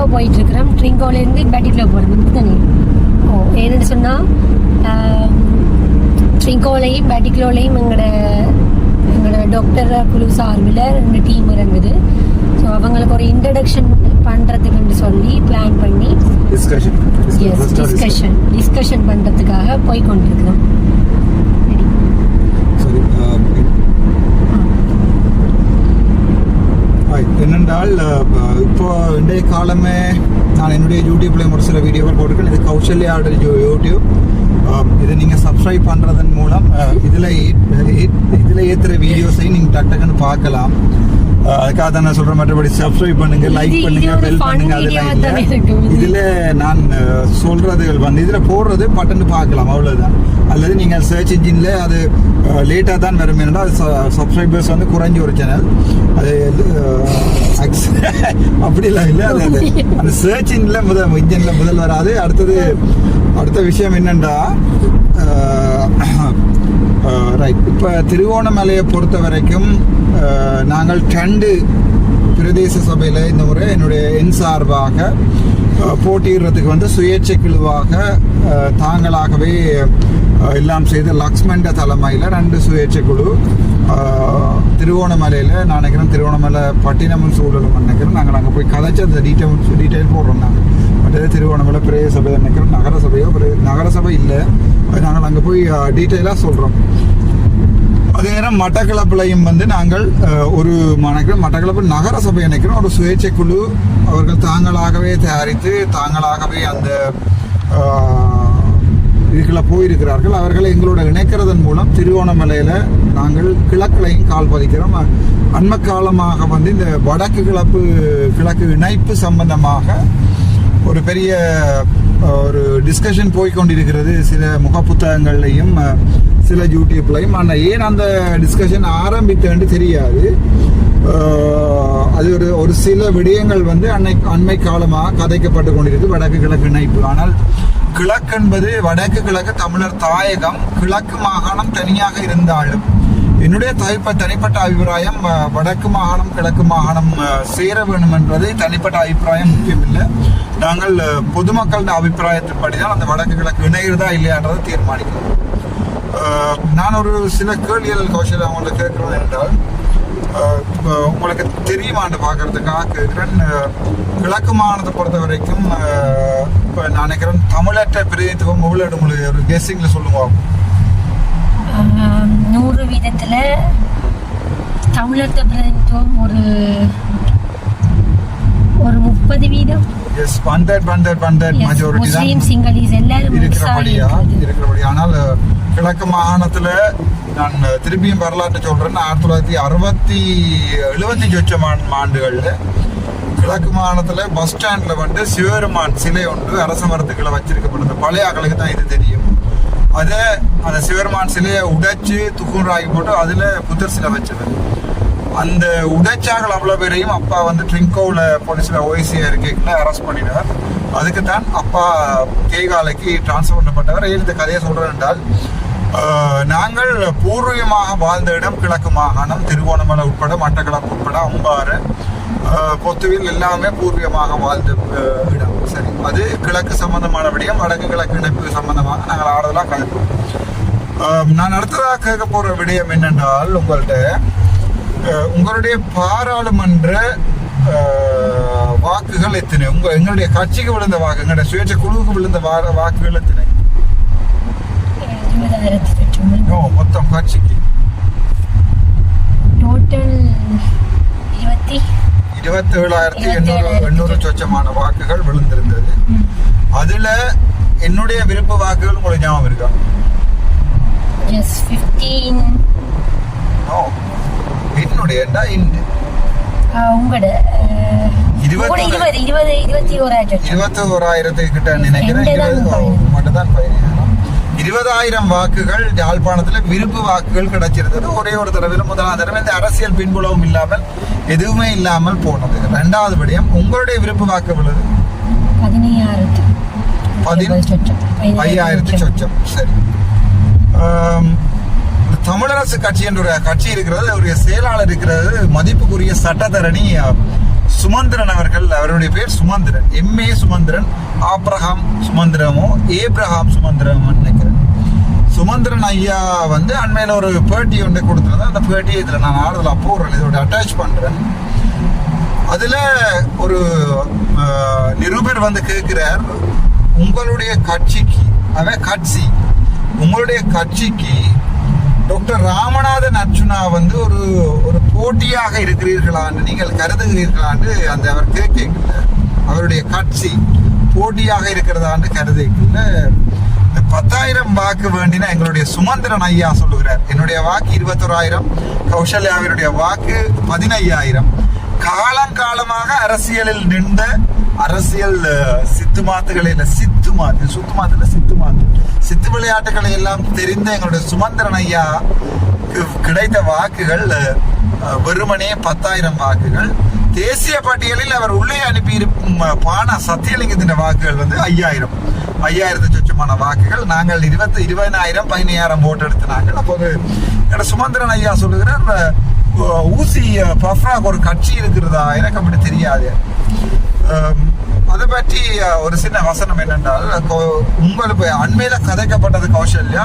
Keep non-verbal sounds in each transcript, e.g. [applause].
ட்ரிங்கோ போயிட்டு இருக்கிறோம் ட்ரிங்கோலேருந்து பேட்டிக்கில் போகிறோம் தானே. ஓ ஏன்னு சொன்னால் ட்ரிங்கோலையும் பேட்டிக்லோலையும் எங்களோட எங்களோட டாக்டர் குழு சார்பில் ரெண்டு டீம் இறங்குது. ஸோ அவங்களுக்கு ஒரு இன்ட்ரடக்ஷன் பண்ணுறதுக்குன்னு சொல்லி பிளான் பண்ணி டிஸ்கஷன் டிஸ்கஷன் டிஸ்கஷன் பண்ணுறதுக்காக போய் கொண்டிருக்கிறோம். என்னென்றால் இப்போ இன்றைய காலமே நான் என்னுடைய யூடியூப்லேயும் ஒரு சில வீடியோக்கள் போட்டிருக்கேன். இது கௌசல்யாவோட யூ- யூடியூப். இதை நீங்கள் சப்ஸ்கிரைப் பண்ணுறதன் மூலம் இதில் இதில் ஏற்றுகிற வீடியோஸையும் நீங்கள் டக் டக்குன்னு பார்க்கலாம். அதுக்காக தான் நான் சொல்கிறேன் மற்றபடி சப்ஸ்கிரைப் பண்ணுங்க லைக் பண்ணுங்க பெல் பண்ணுங்க அதெல்லாம். இதுல நான் சொல்றதுகள் வந்து இதுல போடுறது பட்டன்னு பார்க்கலாம் அவ்வளவுதான். அல்லது நீங்கள் சர்ச் இன்ஜின்ல அது லேட்டாக தான் வரும். ஏன்னா சப்ஸ்கிரைபர்ஸ் வந்து குறைஞ்ச ஒரு சேனல் அது [laughs] அப்படிலாம் இல்லை அது அந்த சர்ச் இன்ஜின்ல முதல் இன்ஜின்ல முதல் வராது அடுத்தது அடுத்த விஷயம் என்னண்டா Uh, ரைட் இப்போ திருவோணமலையை பொறுத்த வரைக்கும் uh, நாங்கள் ரெண்டு பிரதேச சபையில் இந்த முறை என்னுடைய என் சார்பாக uh, போட்டியிடுறதுக்கு வந்து சுயேட்சை குழுவாக தாங்களாகவே எல்லாம் செய்த லக்ஷ்மண்ட தலைமையில் ரெண்டு சுயேட்சை குழு திருவோணமலையில் நான் நினைக்கிறேன் திருவோணமலை பட்டினமும் சூழலும் நினைக்கிறேன் நாங்கள் அங்கே போய் கதைச்சு அந்த டீட்டெயில் டீட்டெயில் போடுறோம் நாங்கள் மற்றது திருவோணமலை பிரேய சபை நினைக்கிறோம் நகர சபையோ நகர சபை இல்லை. அது நாங்கள் அங்கே போய் டீட்டெயிலாக சொல்கிறோம் அதே நேரம் மட்டக்களப்பிலையும் வந்து நாங்கள் ஒரு நினைக்கிறோம் மட்டக்களப்பு நகர சபை நினைக்கிறோம் ஒரு சுயேட்சை குழு அவர்கள் தாங்களாகவே தயாரித்து தாங்களாகவே அந்த இதுகளை போயிருக்கிறார்கள். அவர்களை எங்களோட இணைக்கிறதன் மூலம் திருவோணமலையில் நாங்கள் கிழக்குலையும் கால் பதிக்கிறோம். அண்ம காலமாக வந்து இந்த வடக்கு கிழப்பு கிழக்கு இணைப்பு சம்பந்தமாக ஒரு பெரிய ஒரு டிஸ்கஷன் போய் கொண்டிருக்கிறது சில முகப்புத்தகங்கள்லையும் சில யூடியூப்லையும் ஆனால் ஏன் அந்த டிஸ்கஷன் ஆரம்பித்தேன்னு தெரியாது. அது ஒரு ஒரு சில விடயங்கள் வந்து அன்னை அண்மை காலமாக கதைக்கப்பட்டு கொண்டிருக்கு வடக்கு கிழக்கு இணைப்பு. ஆனால் கிழக்கு என்பது வடக்கு கிழக்கு தமிழர் தாயகம் கிழக்கு மாகாணம் தனியாக இருந்தாலும் என்னுடைய தனிப்ப தனிப்பட்ட அபிப்பிராயம் வடக்கு மாகாணம் கிழக்கு மாகாணம் சேர வேண்டும் என்பது தனிப்பட்ட அபிப்பிராயம் முக்கியமில்லை. நாங்கள் பொதுமக்களின் அபிப்பிராயத்தின்படி தான் அந்த வடக்கு கிழக்கு இணைகிறதா இல்லையான்றதை தீர்மானிக்கிறோம். நான் ஒரு சில கேள்விகள் கௌஷல் அவங்களை கேட்கிறோம் என்றால் உங்களுக்கு தெரியுமான்னு பார்க்கறதுக்காக கேட்கிறேன். கிழக்கு மாகாணத்தை பொறுத்த வரைக்கும் இப்போ நான் நினைக்கிறேன் தமிழற்ற பிரதிநிதித்துவம் எவ்வளோ ஒரு கெஸ்ஸிங்கில் சொல்லுங்க நூறு வீதத்தில் தமிழர் பிரதிநிதித்துவம் ஒரு ஒரு முப்பது வீதம். எஸ் பந்தர் பந்தர் பந்தர் மெஜாரிட்டி முஸ்லீம் சிங்களீஸ் எல்லாரும் mix இருக்கிறபடியா ஆகி இருக்கிறபடி ஆனால் கிழக்கு மாகாணத்துல நான் திருப்பியும் வரலாற்று சொல்றேன். ஆயிரத்தி தொள்ளாயிரத்தி அறுபத்தி எழுபத்தி சொச்சம் ஆண்டுகள்ல கிழக்கு மாகாணத்துல பஸ் ஸ்டாண்ட்ல வந்து சிவபெருமான் சிலை ஒன்று அரச மரத்துக்களை வச்சிருக்கப்படுது. பழைய ஆக்களுக்கு தான் இது தெரியும். அதை அந்த சிவருமான் சிலையை உடைச்சு துக்குராகி போட்டு அதில் புத்தர் சிலை வச்சது. அந்த உடைச்சார்கள் அவ்வளோ பேரையும் அப்பா வந்து ட்ரிங்கோவில் போலீஸில் ஓய்சியாக இருக்கீங்களா அரெஸ்ட் பண்ணினார் அதுக்கு தான் அப்பா கேகாலைக்கு டிரான்ஸ்ஃபர் பண்ணப்பட்டவர். இந்த கதையை சொல்கிறேன் என்றால் நாங்கள் பூர்வீகமாக வாழ்ந்த இடம் கிழக்கு மாகாணம் திருவோணமலை உட்பட மட்டக்களப்பு உட்பட அம்பாறு. ஆஹ், பொத்துவில் எல்லாமே பூர்வீகமாக வாழ்ந்த இடம். சரி அது கிழக்கு சம்பந்தமான விடயம் வடக்கு கிழக்கு இணைப்பு சம்பந்தமாக நாங்கள் ஆறுதலாக ஆஹ், நான் அடுத்ததாக கேட்க போகிற விடயம் என்னென்றால் உங்கள்கிட்ட உங்களுடைய பாராளுமன்ற வாக்குகள் எத்தனை? உங்க எங்களுடைய கட்சிக்கு விழுந்த வாக்கு எங்களுடைய சுயேட்சை குழுவுக்கு விழுந்த வா- வாக்குகள் எத்தனை? மொத்தம் கட்சிக்கு. டோட்டல் இருபத்தி இருபத்தி ஏழாயிரத்தி எண்ணூறு இருபத்தேழாயிரத்தி எண்ணூறு சொச்சமான வாக்குகள் விழுந்திருந்தது. அதுல என்னுடைய விருப்ப வாக்குகள் உங்களுக்கு ஞாபகம் இருக்கா? என்னுடைய இந்த இருபத்தி உங்களோட இருபது இருபது இருபத்தி ஓராயிரம் இருபத்தி ஓராயிரத்து கிட்ட நினைக்கிறேன். ரெண்டு தான் இருபது. ஓ, பயணம். இருபதாயிரம் வாக்குகள் யாழ்ப்பாணத்துல விருப்பு வாக்குகள் கிடைச்சிருந்தது. ஒரே ஒரு தடவை முதலாம் தடவை. இந்த அரசியல் பின்புலவும் இல்லாமல் எதுவுமே இல்லாமல் போனது. ரெண்டாவது விடயம் உங்களுடைய விருப்பு வாக்கு விழுது ஐயாயிரத்தி சொச்சம். சரி. தமிழரசு கட்சி என்ற ஒரு கட்சி இருக்கிறது. அவருடைய செயலாளர் இருக்கிறது. மதிப்புக்குரிய சட்டத்தரணி சுமந்திரன் அவர்கள் அவருடைய பேர் சுமந்திரன். எம்ஏ சுமந்திரன் ஆப்ரஹாம் சுமந்திரமோ ஏப்ரஹாம் சுமந்திரமோ நினைக்கிறேன். சுமந்திரன் ஐயா வந்து அண்மையில் ஒரு பேட்டி ஒன்று கொடுத்துருந்தேன் அந்த பேட்டி இதில் நான் ஆறுதலா போடுறேன். இதோட அட்டாச் பண்ணுறேன் அதில் ஒரு நிருபர் வந்து கேட்குறார் உங்களுடைய கட்சிக்கு அவன் கட்சி உங்களுடைய கட்சிக்கு டாக்டர் ராமநாதன் அர்ச்சுனா வந்து ஒரு ஒரு போட்டியாக இருக்கிறீர்களான்னு நீங்கள் கருதுகிறீர்களான்னு அந்த அவர் கேட்கல அவருடைய கட்சி போட்டியாக இருக்கிறதான்னு கருதிக்கல இந்த பத்தாயிரம் வாக்கு வேண்டினா எங்களுடைய சுமந்திரன் ஐயா சொல்லுகிறார். என்னுடைய வாக்கு இருபத்தோராயிரம் கௌசல்யாவினுடைய வாக்கு பதினையாயிரம். காலங்காலமாக அரசியலில் நின்ற அரசியல் சித்து மாத்துகளை இல்லை சித்து மாத்து சுத்து மாத்துல சித்து மாத்து. சித்து விளையாட்டுகளை எல்லாம் தெரிந்த எங்களுடைய சுமந்திரன் ஐயா கிடைத்த வாக்குகள் வெறுமனே பத்தாயிரம் வாக்குகள். தேசிய பட்டியலில் அவர் உள்ளே அனுப்பியிருக்கும் அஹ், பானா சத்தியலிங்கத்தின் வாக்குகள் வந்து ஐயாயிரம். ஐயாயிரத்து சொச்சமான வாக்குகள். நாங்கள் இருபத்தி இருபதாயிரம் பதினாயிரம் ஓட்டு எடுத்து நாங்கள் அப்போது என்னோட சுமந்திரன் ஐயா சொல்லுகிறார் ஊசி பஃப்ராக் ஒரு கட்சி இருக்கிறதா? எனக்கு அப்படி தெரியாது. அதை பற்றி ஒரு சின்ன வசனம் என்னென்றால் உங்களுக்கு அண்மையில கதைக்கப்பட்டது கௌசல்யா.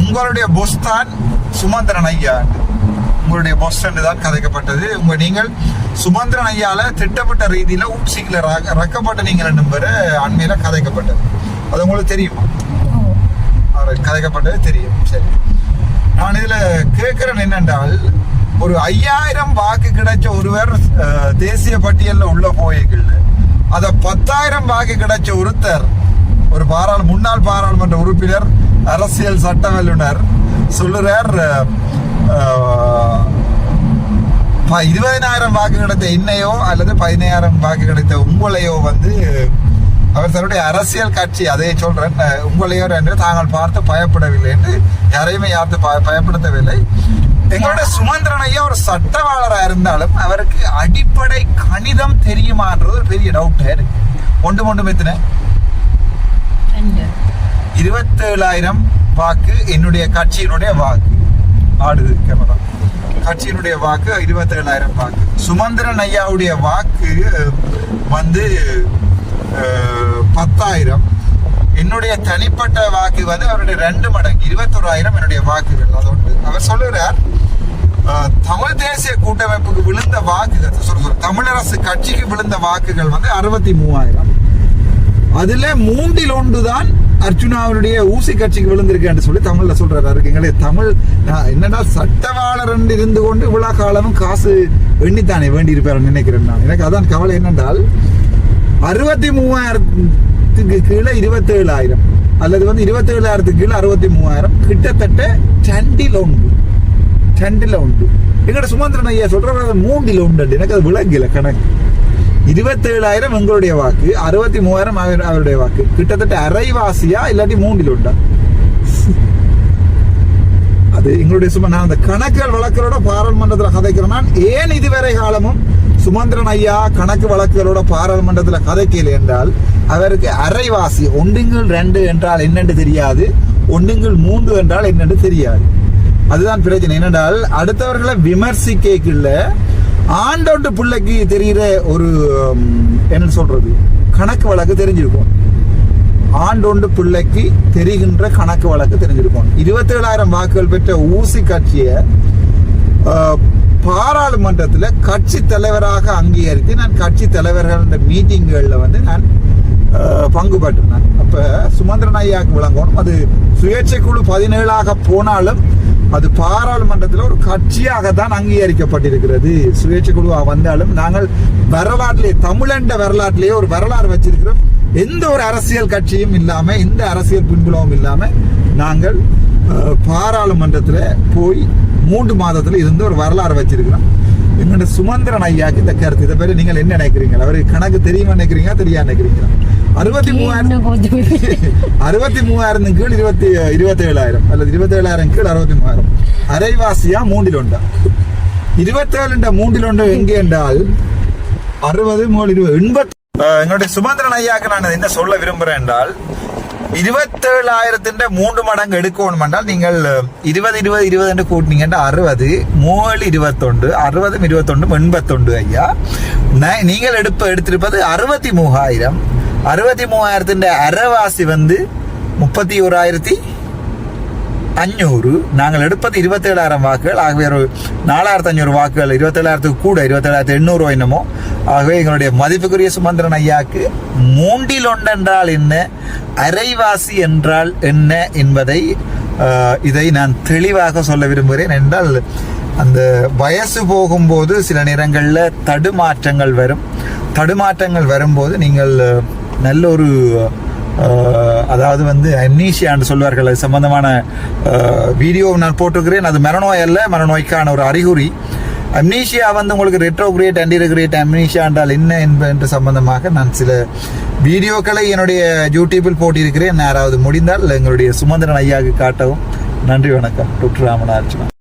உங்களுடைய பொஸ் தான் சுமந்திரன் ஐயா. உங்களுடைய பொஸ் தான் கதைக்கப்பட்டது. உங்க நீங்கள் சுமந்திரன் ஐயால திட்டப்பட்ட ரீதியில ஊசிகளை ரக்கப்பட்ட நீங்கள் ரெண்டு பேரு அண்மையில கதைக்கப்பட்டது. அது உங்களுக்கு தெரியுமா? கதைக்கப்பட்டது தெரியும். சரி. நான் இதுல கேட்கிறேன் என்னென்றால் ஒரு ஐயாயிரம் வாக்கு கிடைச்ச ஒருவர் தேசிய பட்டியலில் உள்ள போய்கள் அத பத்தாயிரம் வாக்கு கிடைச்ச ஒருத்தர் ஒரு பாராளு முன்னாள் பாராளுமன்ற உறுப்பினர் அரசியல் சட்ட வல்லுனர் சொல்லுறார் ப- இருபதினாயிரம் வாக்கு கிடைத்த என்னையோ அல்லது பதினாயிரம் வாக்கு கிடைத்த உங்களையோ வந்து அவர் தன்னுடைய அரசியல் கட்சி அதை சொல்றேன். அஹ், உங்களையோ என்று தாங்கள் பார்த்து பயப்படவில்லை என்று யாரையுமே யார்த்து பயப்படுத்தவில்லை. எங்களுடைய சுமந்திரன் ஐயா ஒரு சட்டவாளராக இருந்தாலும் அவருக்கு அடிப்படை கணிதம் தெரியுமான்றது ஒரு பெரிய டவுட்டா இருக்கு. ஒன்று ஒன்று எத்தனை? இருபத்தேழாயிரம் வாக்கு என்னுடைய கட்சியினுடைய வாக்கு. ஆடுது கேமரா. கட்சியினுடைய வாக்கு இருபத்தேழாயிரம் வாக்கு. சுமந்திரன் ஐயாவுடைய வாக்கு வந்து பத்தாயிரம். என்னுடைய தனிப்பட்ட வாக்கு வந்து அவருடைய ரெண்டு மடங்கு இருபத்தோராயிரம் என்னுடைய வாக்குகள். அதோடு அவர் சொல்லுகிறார் தமிழ் தேசிய கூட்டமைப்புக்கு விழுந்த வாக்குகள் சொல்ல சொல்ல தமிழரசு கட்சிக்கு விழுந்த வாக்குகள் வந்து அறுபத்தி மூவாயிரம் அதுல மூன்றில் ஒன்றுதான் அவருடைய ஊசி கட்சிக்கு விழுந்திருக்கேன்னு சொல்லி தமிழ்ல சொல்றாரு. இருக்கீங்களே எங்களே தமிழ் என்னன்னா சட்டவாளர் இருந்து கொண்டு விழா காலமும் காசு எண்ணித்தானே வேண்டி இருப்பார் நினைக்கிறேன் நான். எனக்கு அதான் கவலை என்னென்றால் அறுபத்தி மூவாயிரத்துக்கு கீழே இருபத்தேழாயிரம். அல்லது வந்து இருபத்தேழாயிரத்துக்கு கீழே அறுபத்தி மூவாயிரம். கிட்டத்தட்ட டண்டில் உண்டு டண்டில் உண்டு எங்கட சுமந்திரன் ஐயா சொல்ற மூன்றில் உண்டு எனக்கு அது விளங்கல கணக்கு. இருபத்தேழாயிரம் எங்களுடைய வாக்கு அறுபத்தி மூவாயிரம் அவர் அவருடைய வாக்கு. கிட்டத்தட்ட அரைவாசியா இல்லாட்டி மூன்றில் உண்டா அது எங்களுடைய சும்மா நான் அந்த கணக்குகள் வழக்குகளோட பாராளுமன்றத்தில் கதைக்கிறேன். நான் ஏன் இதுவரை காலமும் சுமந்திரன் ஐயா கணக்கு வழக்குகளோட பாராளுமன்றத்தில் கதைக்கையில் என்றால் அவருக்கு அரைவாசி ஒன்றுங்கள் ரெண்டு என்றால் என்னென்று தெரியாது ஒன்றுங்கள் மூன்று என்றால் என்னென்று தெரியாது. அதுதான் பிரச்சனை. என்னென்றால் அடுத்தவர்களை விமர்சிக்கல ஆண்டோட்டு பிள்ளைக்கு தெரிகிற ஒரு என்ன சொல்றது? கணக்கு வழக்கு தெரிஞ்சிருக்கும். ஆண்டொண்டு பிள்ளைக்கு தெரிகின்ற கணக்கு வழக்கு தெரிஞ்சிருக்கும். இருபத்தேழாயிரம் வாக்குகள் பெற்ற ஊசி கட்சியை பாராளுமன்றத்தில் கட்சி தலைவராக அங்கீகரித்து நான் கட்சி தலைவர்கள் மீட்டிங்களில் வந்து நான் ஆஹ், பங்கு பெற்றினேன் சுமந்திரன் ஐயாவுக்கு விளங்கணும். அது சுயேட்சை குழு பதினேழாக போனாலும் அது பாராளுமன்றத்தில் ஒரு கட்சியாக தான் அங்கீகரிக்கப்பட்டிருக்கிறது. சுயேட்சை குழுவாக வந்தாலும் நாங்கள் வரலாற்றிலே தமிழண்ட வரலாற்றிலேயே ஒரு வரலாறு வச்சிருக்கிறோம். எந்த ஒரு அரசியல் கட்சியும் இல்லாமல் எந்த அரசியல் பின்புலமும் இல்லாமல் நாங்கள் பாராளுமன்றத்தில் போய் மூன்று மாதத்துல இருந்து ஒரு வரலாறு வச்சிருக்கிறோம். எங்களோட சுமந்திரன் ஐயாக்கு இந்த கருத்து. இதை பற்றி நீங்கள் என்ன நினைக்கிறீங்க? அவருக்கு கணக்கு தெரியுமா நினைக்கிறீங்க தெரியா நினைக்கிறீங்களா? அறுபத்தி மூவாயிரம் அறுபத்தி மூவாயிரம். கீழ் இருபத்தி இருபத்தி ஏழாயிரம் அல்லது இருபத்தி ஏழாயிரம் கீழ் அறுபத்தி மூவாயிரம். அரைவாசியா மூன்றில் ஒண்டா இருபத்தேழு மூன்றில் ஒன்று எங்கே என்றால் அறுபது மூணு இருபது எண்பத்தி எங்களுடைய சுமந்திரன் ஐயாக்கு நான் என்ன சொல்ல விரும்புறேன் என்றால் ഇരുപത്തേഴായിരത്തിന്റെ മൂന്ന് മടങ്ങ് എടുക്കണം എന്നാൽ നിങ്ങൾ ഇരുപത് ഇരുപത് ഇരുപത് എന്റെ കൂട്ടിനിങ്ങന്റെ അറുപത് മൂവൽ ഇരുപത്തൊണ്ട് അറുപതും ഇരുപത്തൊണ്ടും എൺപത്തൊണ്ട് അയ്യാ നിങ്ങൾ എടുപ്പ് എടുത്തിരുപ്പത് അറുപത്തി മൂവായിരം അറുപത്തി മൂവായിരത്തിന്റെ അരവാസി വന്ന് മുപ്പത്തി ഓരായിരത്തി அஞ்சூறு நாங்கள் எடுப்பது இருபத்தேழாயிரம் வாக்குகள் ஆகவே ஒரு நாலாயிரத்து அஞ்சூறு வாக்குகள் இருபத்தேழாயிரத்துக்கு கூட இருபத்தேழாயிரத்து எண்ணூறு என்னமோ ஆகவே எங்களுடைய மதிப்புக்குரிய சுமந்திரன் ஐயாக்கு மூண்டில் ஒன்றென்றால் என்ன அரைவாசி என்றால் என்ன என்பதை இதை நான் தெளிவாக சொல்ல விரும்புகிறேன் என்றால் அந்த வயசு போகும்போது சில நேரங்களில் தடுமாற்றங்கள் வரும் தடுமாற்றங்கள் வரும்போது நீங்கள் நல்ல ஒரு அதாவது வந்து அம்னீஷியான்னு சொல்வார்கள். அது சம்பந்தமான வீடியோ நான் போட்டிருக்கிறேன். அது மரநோய் அல்ல மரநோய்க்கான ஒரு அறிகுறி. அம்னீஷியா வந்து உங்களுக்கு ரெட்ரோகிரேட் அண்டிரோகிரேட் அம்னீஷியா என்றால் என்ன என்ப சம்பந்தமாக நான் சில வீடியோக்களை என்னுடைய யூடியூப்பில் போட்டிருக்கிறேன். யாராவது முடிந்தால் எங்களுடைய சுமந்திரன் ஐயாவுக்கு காட்டவும். நன்றி வணக்கம். டாக்டர் ராமநாதன்